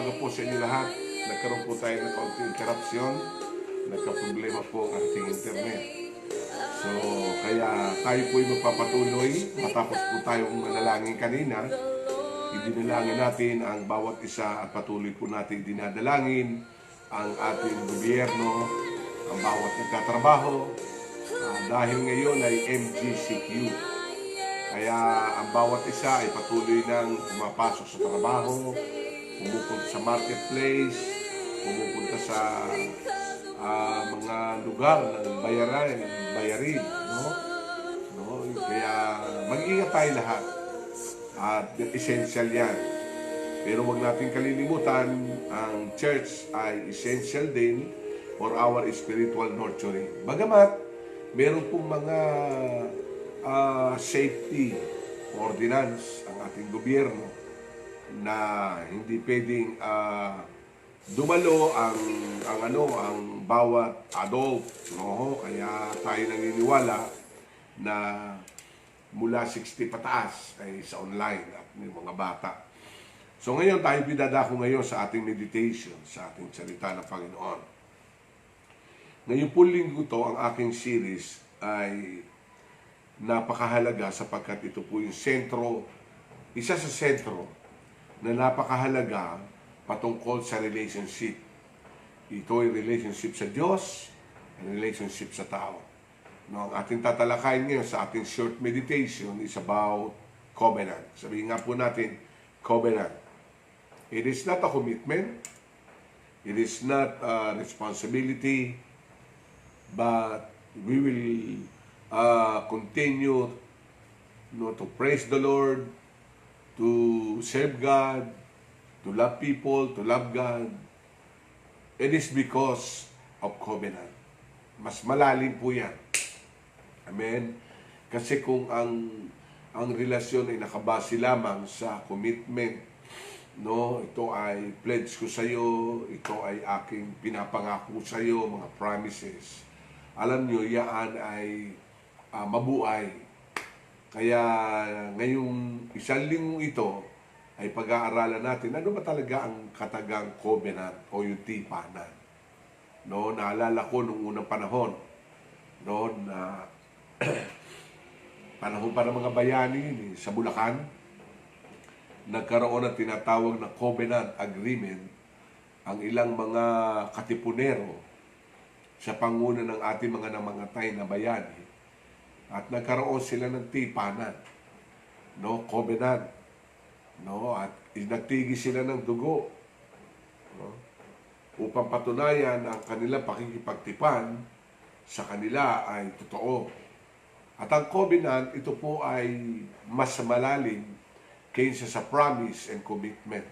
umaga po sa inyo lahat. Nagkaroon po tayo ng kaunting interruption. Nagka-problema po ang ating internet. So, kaya tayo po ay magpapatuloy. Matapos po tayong manalangin kanina, idinalangin natin ang bawat isa at patuloy po natin dinadalangin ang ating gobyerno, ang bawat nagtatrabaho. Ah, dahil ngayon ay MGCQ. Kaya ang bawat isa ay patuloy nang pumapasok sa trabaho, pumupunta sa marketplace, pumupunta sa ah, mga lugar ng bayaran, bayarin, no? no? Kaya mag-ingat tayo lahat. At essential yan. Pero huwag natin kalilimutan, ang church ay essential din for our spiritual nurturing. Bagamat, meron pong mga ah, safety ordinance ang ating gobyerno na hindi pwedeng ah, dumalo ang ang ano ang bawat adult. No kaya tayo naniniwala na mula 60 pataas ay sa online at yung mga bata. So ngayon tayo pinadako ngayon sa ating meditation sa ating salita ng Panginoon. Ngayon po linggo to ang aking series ay napakahalaga sapagkat ito po yung sentro, isa sa sentro na napakahalaga patungkol sa relationship. Ito ay relationship sa Diyos, relationship sa tao. No, ang ating tatalakayin ngayon sa ating short meditation is about covenant. Sabihin nga po natin, covenant. It is not a commitment. It is not a responsibility. But we will uh, continue no, to praise the Lord, to serve God, to love people, to love God. It is because of covenant. Mas malalim po yan. Amen? Kasi kung ang ang relasyon ay nakabase lamang sa commitment, no, ito ay pledge ko sa iyo, ito ay aking pinapangako sa iyo, mga promises. Alam niyo, yan ay ah, mabuhay. Kaya ngayong isang linggo ito ay pag-aaralan natin ano ba talaga ang katagang covenant o yung tipanan. No, naalala ko nung unang panahon no na panahon pa ng mga bayani sa Bulacan nagkaroon ng tinatawag na covenant agreement ang ilang mga katipunero sa panguna ng ating mga namangatay na bayani at nagkaroon sila ng tipanan no? Covenant no? At nagtigi sila ng dugo no? Upang patunayan ang kanilang pakikipagtipan sa kanila ay totoo. At ang covenant ito po ay mas malalim kaysa sa promise and commitment.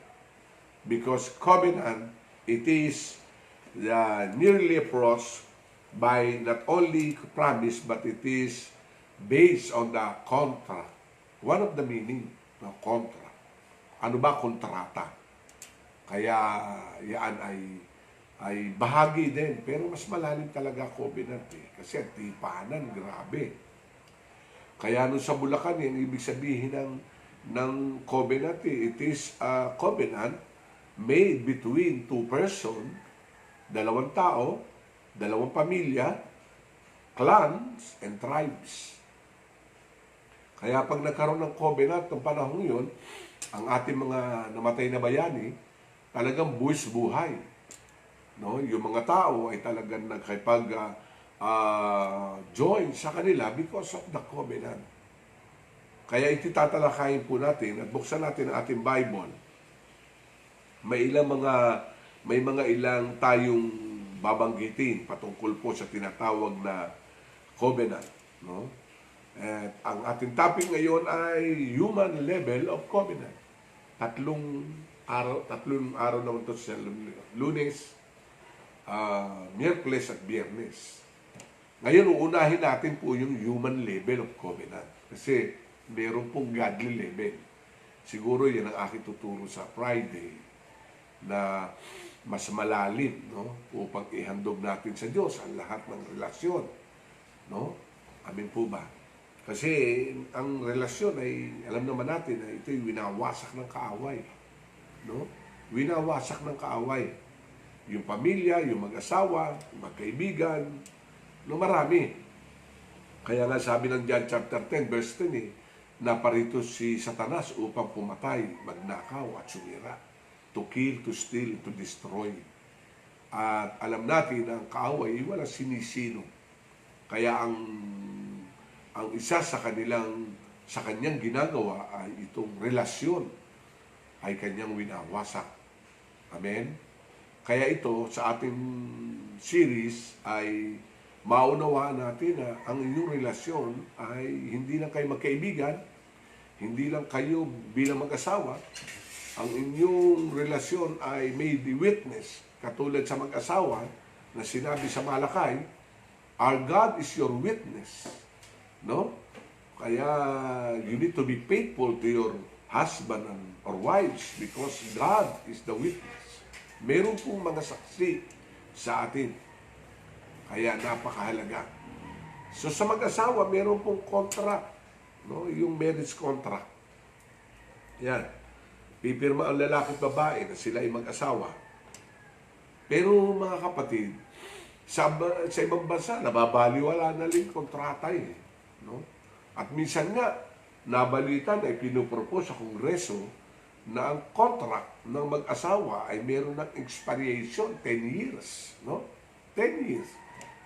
Because covenant it is the nearly approached by not only promise but it is based on the contract. One of the meaning ng contract. Ano ba kontrata? Kaya yan ay ay bahagi din pero mas malalim talaga covenant eh. Kasi tipanan, grabe. Kaya nung sa Bulacan, yan ibig sabihin ng ng covenant eh. It is a covenant made between two person, dalawang tao, dalawang pamilya, clans, and tribes. Kaya pag nagkaroon ng covenant ng panahon yun, ang ating mga namatay na bayani, talagang buwis buhay. No? Yung mga tao ay talagang nagkipag ah, ah, join sa kanila because of the covenant. Kaya ititatalakayin po natin at buksan natin ang ating Bible. May ilang mga may mga ilang tayong babanggitin patungkol po sa tinatawag na covenant, no? At ang ating topic ngayon ay human level of covenant. Tatlong araw, tatlong araw naman to sa lunes, ah, miyerkules at biyernes. Ngayon, uunahin natin po yung human level of covenant. Kasi meron pong godly level. Siguro yan ang aking tuturo sa Friday na mas malalim no upang ihandog natin sa Diyos ang lahat ng relasyon no amin po ba kasi ang relasyon ay alam naman natin na ito'y winawasak ng kaaway no winawasak ng kaaway. Yung pamilya, yung mag-asawa, yung magkaibigan, no marami. Kaya nga sabi ng John chapter 10, verse 10 eh, naparito si Satanas upang pumatay, magnakaw at sumira. To kill, to steal, to destroy. At alam natin na ang kaaway, wala sinisino. Kaya ang ang isa sa kanilang sa kanyang ginagawa ay itong relasyon ay kanyang winawasak. Amen? Kaya ito sa ating series ay maunawaan natin na ang inyong relasyon ay hindi lang kayo magkaibigan, hindi lang kayo bilang mag-asawa, ang inyong relasyon ay may the witness, katulad sa mag-asawa na sinabi sa Malakay, Our God is your witness. No? Kaya you need to be faithful to your husband and, or wives because God is the witness. Meron pong mga saksi sa atin. Kaya napakahalaga. So sa mag-asawa, meron pong contract. No? Yung marriage contract. Yan. Pipirma ang lalaki at babae na sila ay mag-asawa. Pero mga kapatid, sa, sa ibang bansa, nababaliwala na rin kontrata eh. No? At minsan nga, nabalitan ay pinupropose sa Kongreso na ang contract ng mag-asawa ay meron ng expiration, 10 years. No? 10 years.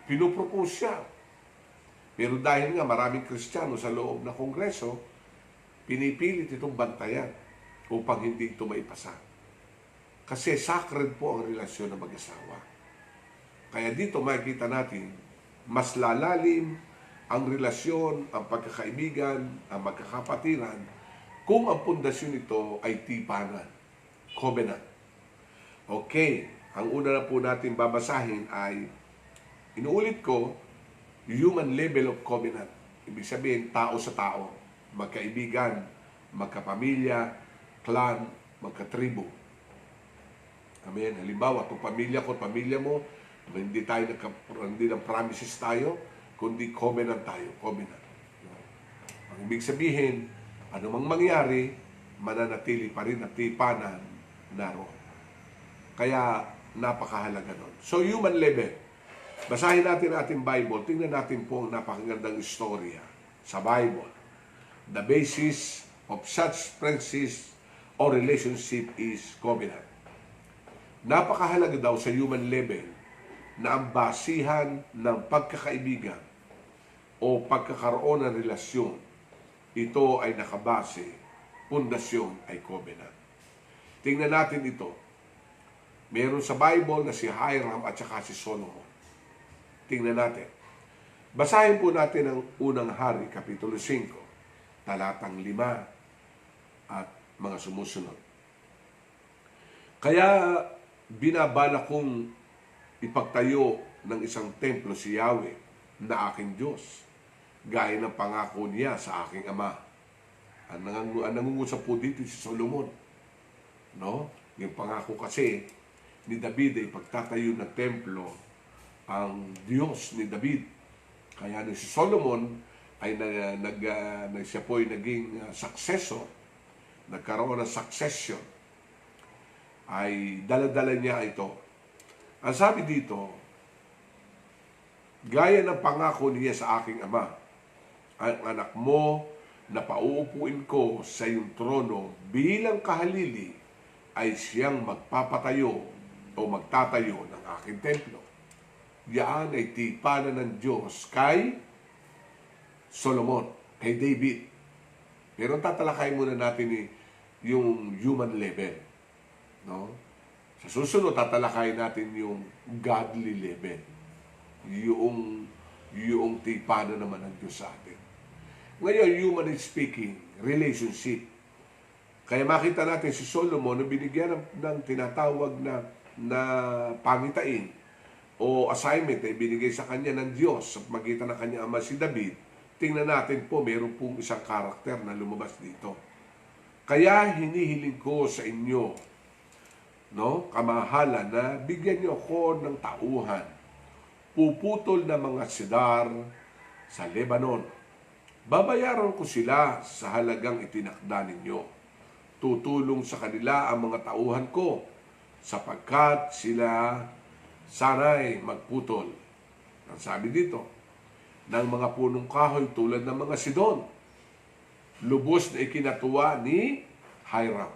Pinupropose siya. Pero dahil nga maraming Kristiyano sa loob ng Kongreso, pinipilit itong bantayan upang hindi ito maipasa. Kasi sacred po ang relasyon ng mag-asawa. Kaya dito makikita natin, mas lalalim ang relasyon, ang pagkakaibigan, ang magkakapatiran, kung ang pundasyon nito ay tipanan, covenant. Okay, ang una na po natin babasahin ay, inuulit ko, human level of covenant. Ibig sabihin, tao sa tao, magkaibigan, magkapamilya, clan, magkatribo. Amen. Halimbawa, kung pamilya ko, pamilya mo, hindi tayo hindi ng promises tayo, kundi covenant tayo, covenant. Ang ibig sabihin, anumang mangyari, mananatili pa rin at tipanan naroon. Kaya napakahalaga nun. So human level, basahin natin ating Bible, tingnan natin po ang napakagandang istorya sa Bible. The basis of such friendship or relationship is covenant. Napakahalaga daw sa human level na ang basihan ng pagkakaibigan o pagkakaroon ng relasyon, ito ay nakabase, pundasyon ay covenant. Tingnan natin ito. Meron sa Bible na si Hiram at saka si Solomon. Tingnan natin. Basahin po natin ang unang hari, Kapitulo 5, talatang 5 at mga sumusunod. Kaya binabala kong ipagtayo ng isang templo si Yahweh na aking Diyos, gaya ng pangako niya sa aking ama. Ang, nangang, ang nangungusap po dito si Solomon. No? Yung pangako kasi ni David ay pagtatayo ng templo ang Diyos ni David. Kaya ni si Solomon ay na, nag, uh, nag, siya po ay naging uh, successor, nagkaroon ng succession, ay daladala niya ito. Ang sabi dito, gaya ng pangako niya sa aking ama, ang anak mo na pauupuin ko sa iyong trono bilang kahalili ay siyang magpapatayo o magtatayo ng aking templo. Yan ay tipanan ng Diyos kay Solomon, kay David. Pero tatalakay muna natin ni yung human level. No? Sa susunod, tatalakay natin yung godly level. Yung, yung tipanan naman ng Diyos sa atin. Ngayon, humanly speaking, relationship. Kaya makita natin si Solomon na binigyan ng, ng tinatawag na, na pangitain o assignment ay binigay sa kanya ng Diyos sa magitan ng kanyang ama si David, tingnan natin po, meron pong isang karakter na lumabas dito. Kaya hinihiling ko sa inyo, no, kamahalan na bigyan niyo ako ng tauhan. Puputol na mga sidar sa Lebanon. Babayaran ko sila sa halagang itinakda ninyo. Tutulong sa kanila ang mga tauhan ko sapagkat sila sana'y magputol. Ang sabi dito, ng mga punong kahoy tulad ng mga Sidon. Lubos na ikinatuwa ni Hiram.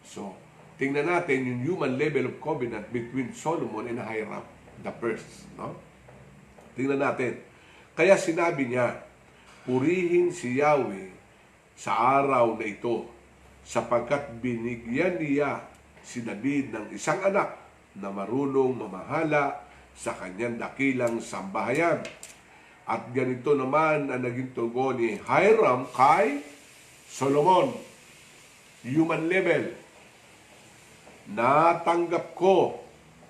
So, tingnan natin yung human level of covenant between Solomon and Hiram, the first. No? Tingnan natin. Kaya sinabi niya, purihin si Yahweh sa araw na ito sapagkat binigyan niya si David ng isang anak na marunong mamahala sa kanyang dakilang sambahayan. At ganito naman ang naging tugon ni Hiram kay Solomon. Human level. Natanggap ko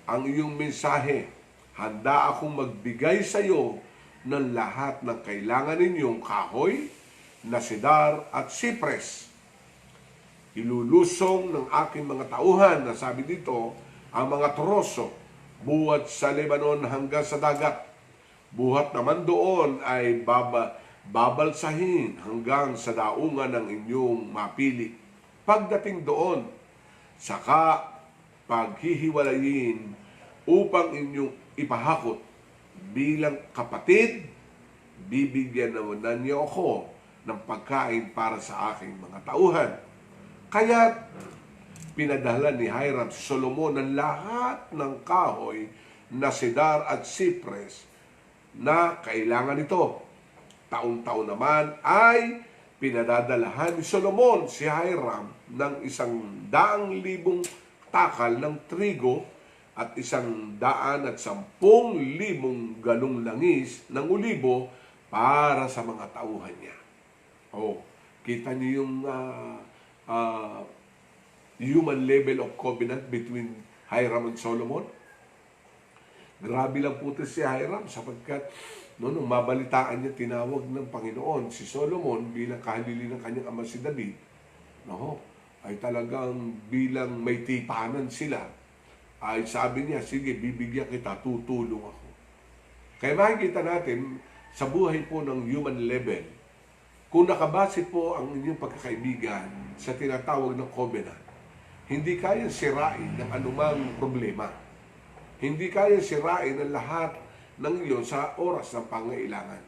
ang iyong mensahe. Handa akong magbigay sa iyo ng lahat ng kailangan ninyong kahoy, nasidar at sipres. Ilulusong ng aking mga tauhan na sabi dito, ang mga troso buhat sa Lebanon hanggang sa dagat. Buhat naman doon ay baba, babalsahin hanggang sa daungan ng inyong mapili. Pagdating doon, saka paghihiwalayin upang inyong ipahakot bilang kapatid, bibigyan naman na niyo ako ng pagkain para sa aking mga tauhan. Kaya pinadala ni Hiram Solomon ng lahat ng kahoy na sidar at sipres na kailangan nito. Taon-taon naman ay pinadadalahan ni Solomon si Hiram ng isang daang libong takal ng trigo at isang daan at sampung libong galong langis ng ulibo para sa mga tauhan niya. Oh, kita niyo yung ah, ah, human level of covenant between Hiram and Solomon? Grabe lang po ito si Hiram sapagkat no, nung mabalitaan niya tinawag ng Panginoon si Solomon bilang kahalili ng kanyang ama si David, no, ay talagang bilang may tipanan sila, ay sabi niya, sige, bibigyan kita, tutulong ako. Kaya makikita natin sa buhay po ng human level, kung nakabase po ang inyong pagkakaibigan sa tinatawag ng covenant, hindi kaya sirain ng anumang problema. Hindi kaya sirain ang lahat ng iyon sa oras ng pangailangan.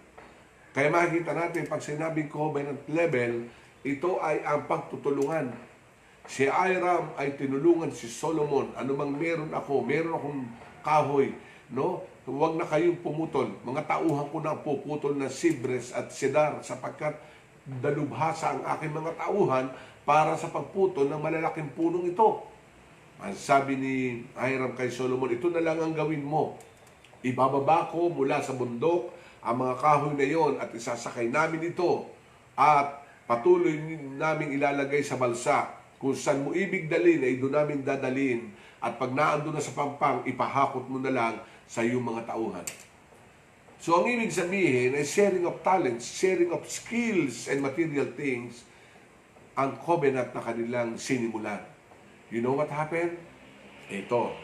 Kaya makikita natin, pag sinabing covenant level, ito ay ang pagtutulungan. Si Iram ay tinulungan si Solomon. Anumang meron ako, meron akong kahoy, no? Huwag na kayong pumutol. Mga tauhan ko na puputol na sibres at sidar sapagkat dalubhasa ang aking mga tauhan para sa pagputol ng malalaking punong ito. Ang sabi ni Hiram kay Solomon, ito na lang ang gawin mo. Ibababa ko mula sa bundok ang mga kahoy na iyon at isasakay namin ito at patuloy namin ilalagay sa balsa. Kung saan mo ibig dalhin ay doon namin dadalhin at pag naando na sa pampang, ipahakot mo na lang sa iyong mga tauhan. So ang ibig sabihin ay sharing of talents, sharing of skills and material things ang covenant na kanilang sinimulan. You know what happened? Ito.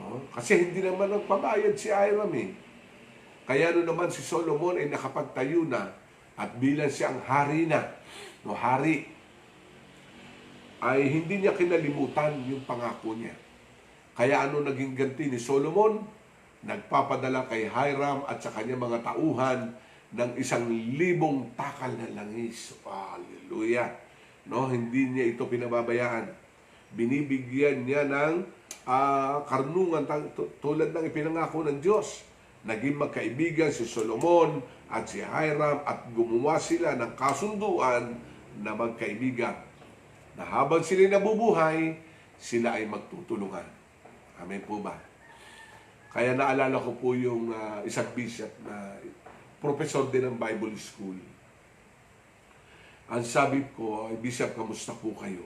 No? Kasi hindi naman nagpabayad si Hiram eh. Kaya no naman si Solomon ay nakapagtayo na at bilang siyang hari na, no, hari, ay hindi niya kinalimutan yung pangako niya. Kaya ano naging ganti ni Solomon? Nagpapadala kay Hiram at sa kanyang mga tauhan ng isang libong takal na langis. Hallelujah! No, hindi niya ito pinababayaan. Binibigyan niya ng ah, karunungan tang- tu- tulad ng ipinangako ng Diyos. Naging magkaibigan si Solomon at si Hiram at gumawa sila ng kasunduan na magkaibigan. Na habang sila nabubuhay, sila ay magtutulungan. Amen po ba? Kaya naalala ko po yung ah, isang bishop na professor din ng Bible School. Ang sabi ko, Bishop, kamusta po kayo?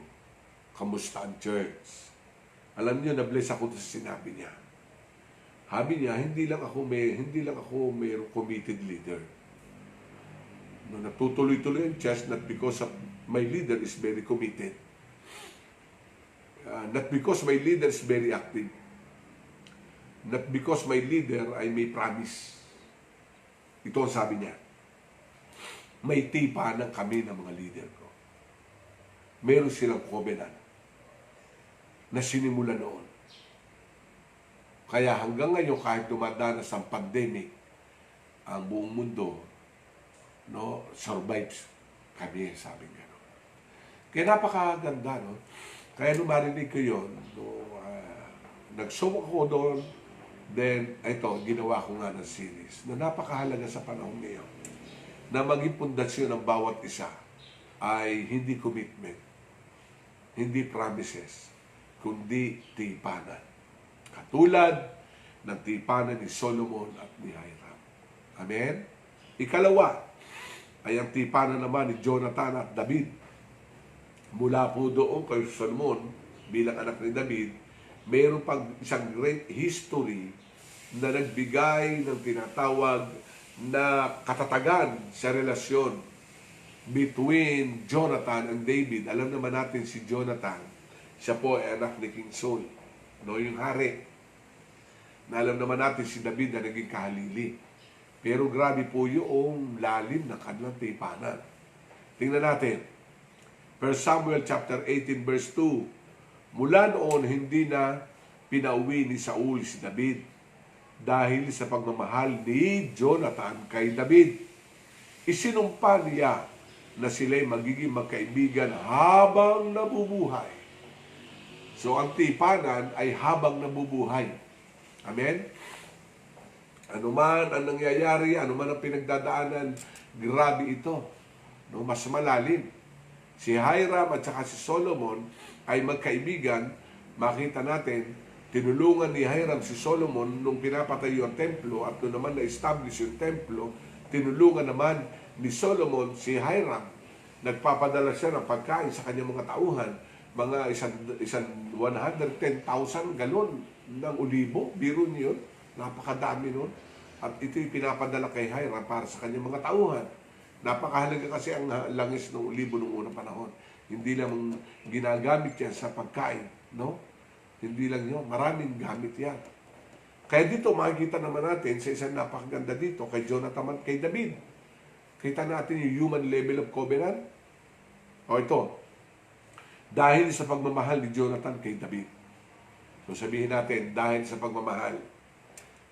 Kamusta ang church? Alam niyo, na-bless ako sa sinabi niya. Sabi niya, hindi lang ako may hindi lang ako mayroong committed leader. No, natutuloy-tuloy ang church not because of my leader is very committed. Uh, not because my leader is very active. Not because my leader ay may promise. Ito ang sabi niya. May tipanan kami ng mga leader ko. Meron silang covenant. na sinimula noon. Kaya hanggang ngayon, kahit dumadanas ang pandemic, ang buong mundo, no, survives kami, sabi nga. No? Kaya napakaganda, no? Kaya nung marinig ko yun, no, uh, nag-show ako doon, then, ito, ginawa ko nga ng series, na napakahalaga sa panahon ngayon, na maging pundasyon ng bawat isa ay hindi commitment, hindi promises, kundi tipanan. Katulad ng tipanan ni Solomon at ni Hiram. Amen? Ikalawa, ay ang tipanan naman ni Jonathan at David. Mula po doon kay Solomon, bilang anak ni David, mayroon pang isang great history na nagbigay ng tinatawag na katatagan sa relasyon between Jonathan and David. Alam naman natin si Jonathan, siya po ay anak ni King Saul, no, yung hari. Na alam naman natin si David na naging kahalili. Pero grabe po yung lalim ng kanilang tipanan. Tingnan natin. 1 Samuel chapter 18 verse 2. Mula noon hindi na pinauwi ni Saul si David dahil sa pagmamahal ni Jonathan kay David. Isinumpa niya na sila'y magiging magkaibigan habang nabubuhay. So ang tipanan ay habang nabubuhay. Amen? Ano man ang nangyayari, ano man ang pinagdadaanan, grabe ito. No, mas malalim. Si Hiram at saka si Solomon ay magkaibigan. Makita natin, tinulungan ni Hiram si Solomon nung pinapatayo ang templo at nung naman na-establish yung templo, tinulungan naman ni Solomon si Hiram. Nagpapadala siya ng pagkain sa kanyang mga tauhan, mga isang, isang 110,000 galon ng olibo. Biro niyo yun. Napakadami nun. At ito'y pinapadala kay Hiram para sa kanyang mga tauhan. Napakahalaga kasi ang langis ng olibo noong unang panahon. Hindi lang ginagamit yan sa pagkain, no? Hindi lang yun. Maraming gamit yan. Kaya dito makikita naman natin sa isang napakaganda dito kay Jonathan at kay David. Kita natin yung human level of covenant. O ito, dahil sa pagmamahal ni Jonathan kay David. So sabihin natin, dahil sa pagmamahal.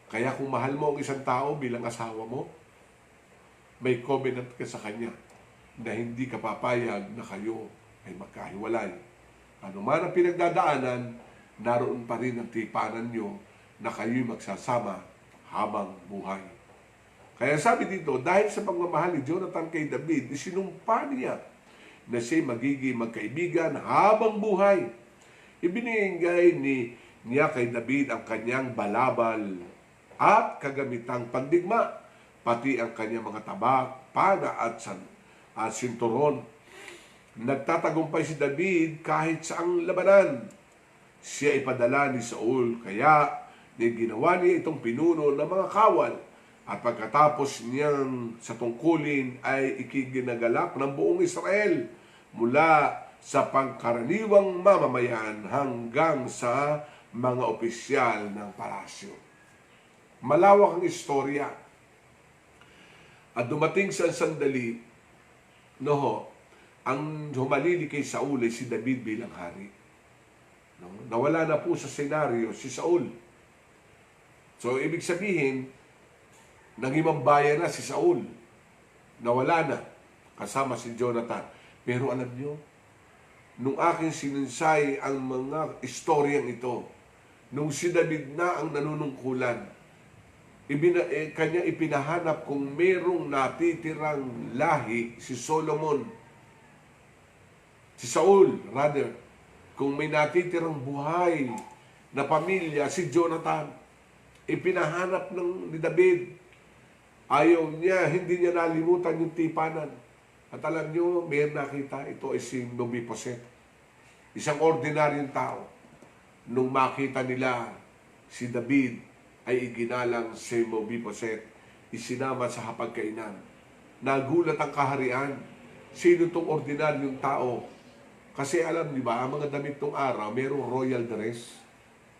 Kaya kung mahal mo ang isang tao bilang asawa mo, may covenant ka sa kanya na hindi ka papayag na kayo ay magkahiwalay. Ano man ang pinagdadaanan, naroon pa rin ang tipanan nyo na kayo'y magsasama habang buhay. Kaya sabi dito, dahil sa pagmamahal ni Jonathan kay David, isinumpa niya na siya magiging magkaibigan habang buhay. Ibinigay ni niya kay David ang kanyang balabal at kagamitang pandigma, pati ang kanyang mga tabak, pana at, san, at sinturon. Nagtatagumpay si David kahit sa ang labanan. Siya ipadala ni Saul, kaya ni ginawa niya itong pinuno ng mga kawal at pagkatapos niyang sa tungkulin ay ikiginagalak ng buong Israel mula sa pangkaraniwang mamamayan hanggang sa mga opisyal ng palasyo. Malawak ang istorya. At dumating sa sandali, no, ang humalili kay Saul ay si David bilang hari. No? Nawala na po sa senaryo si Saul. So, ibig sabihin, nangimambaya na si Saul. Nawala na kasama si Jonathan. Pero alam nyo, nung aking sininsay ang mga istoryang ito, nung si David na ang nanunungkulan, ibina, eh, kanya ipinahanap kung merong natitirang lahi si Solomon. Si Saul, rather, kung may natitirang buhay na pamilya, si Jonathan, ipinahanap ng ni David. Ayaw niya, hindi niya nalimutan yung tipanan. At alam niyo, may nakita, ito ay si Nobiposet. Isang ordinaryong tao. Nung makita nila si David ay iginalang si Mobiposet, isinama sa hapagkainan. Nagulat ang kaharian. Sino tong ordinaryong tao? Kasi alam niyo ba, ang mga damit tong araw, mayroong royal dress.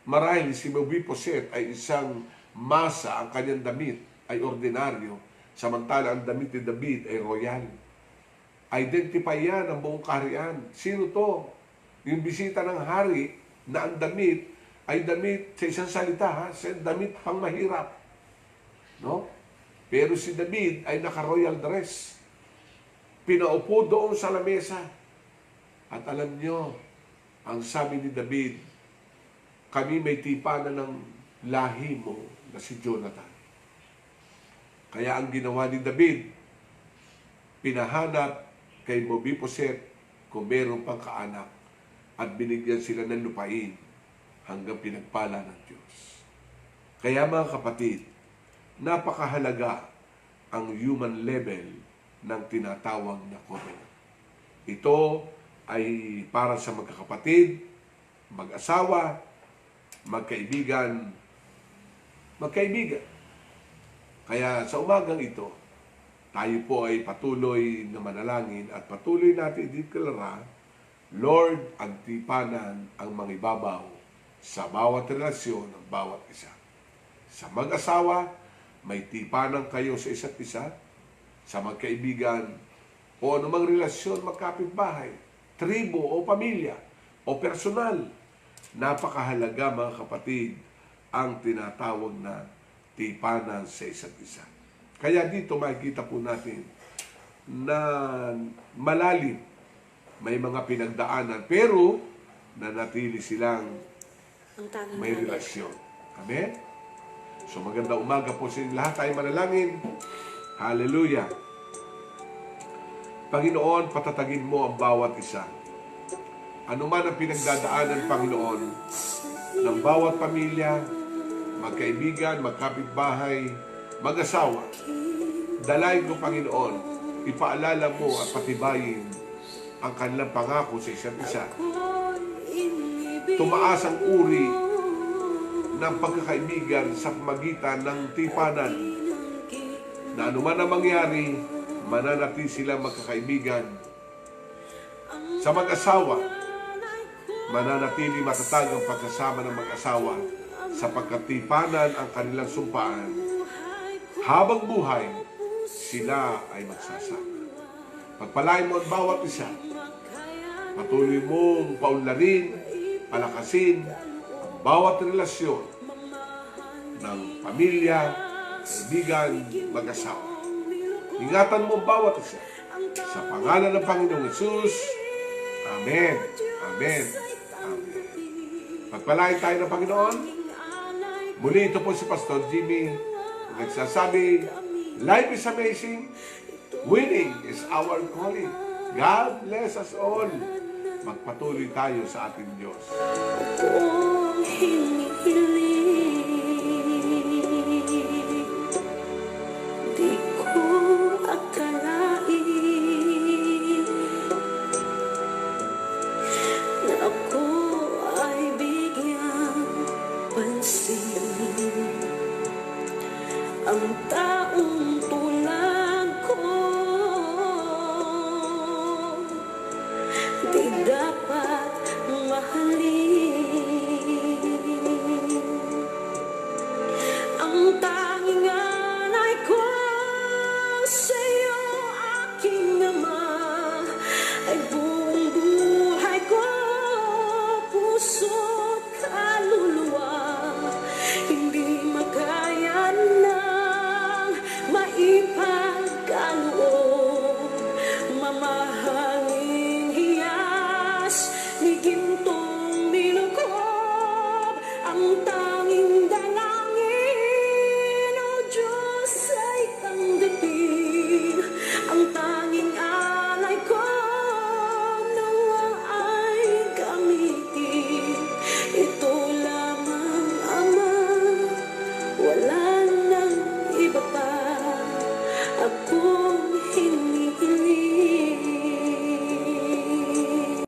Marahil si Mobiposet ay isang masa, ang kanyang damit ay ordinaryo, samantala ang damit ni David ay royal. Identify yan ang buong kaharian. Sino to? Yung bisita ng hari na ang damit ay damit sa isang salita ha, sa damit pang mahirap. No? Pero si David ay naka-royal dress. Pinaupo doon sa lamesa. At alam nyo, ang sabi ni David, kami may tipanan ng lahi mo na si Jonathan. Kaya ang ginawa ni David, pinahanap kay Mobiposet kung meron pang kaanak at binigyan sila ng lupain hanggang pinagpala ng Diyos. Kaya mga kapatid, napakahalaga ang human level ng tinatawag na covenant. Ito ay para sa magkakapatid, mag-asawa, magkaibigan, magkaibigan. Kaya sa umagang ito, tayo po ay patuloy na manalangin at patuloy natin ideklara, Lord, ang tipanan ang mangibabaw sa bawat relasyon ng bawat isa. Sa mag-asawa, may tipanan kayo sa isa't isa. Sa magkaibigan, o anumang relasyon magkapitbahay, tribo o pamilya, o personal. Napakahalaga mga kapatid ang tinatawag na tipanan sa isa't isa. Kaya dito makikita po natin na malalim may mga pinagdaanan pero nanatili silang may relasyon. Amen? So maganda umaga po sa inyo lahat tayo manalangin. Hallelujah. Panginoon, patatagin mo ang bawat isa. Ano man ang pinagdadaanan, Panginoon, ng bawat pamilya, magkaibigan, magkapitbahay, mag-asawa. Dalayin ko, Panginoon, ipaalala mo at patibayin ang kanilang pangako sa isa't isa. Tumaas ang uri ng pagkakaibigan sa pamagitan ng tipanan na anuman ang mangyari, mananati sila magkakaibigan. Sa mag-asawa, mananatili matatag ang pagsasama ng mag-asawa sa pagkatipanan ang kanilang sumpaan. Habang buhay, sila ay magsasama. Pagpalain mo ang bawat isa. Patuloy mong paunlarin, palakasin ang bawat relasyon ng pamilya, kaibigan, mag-asawa. Ingatan mo bawat isa. Sa pangalan ng Panginoong Yesus, Amen. Amen. Amen. Pagpalain tayo ng Panginoon. Muli ito po si Pastor Jimmy. Nagsasabi, life is amazing. Winning is our calling. God bless us all. Magpatuloy tayo sa ating Diyos. Kung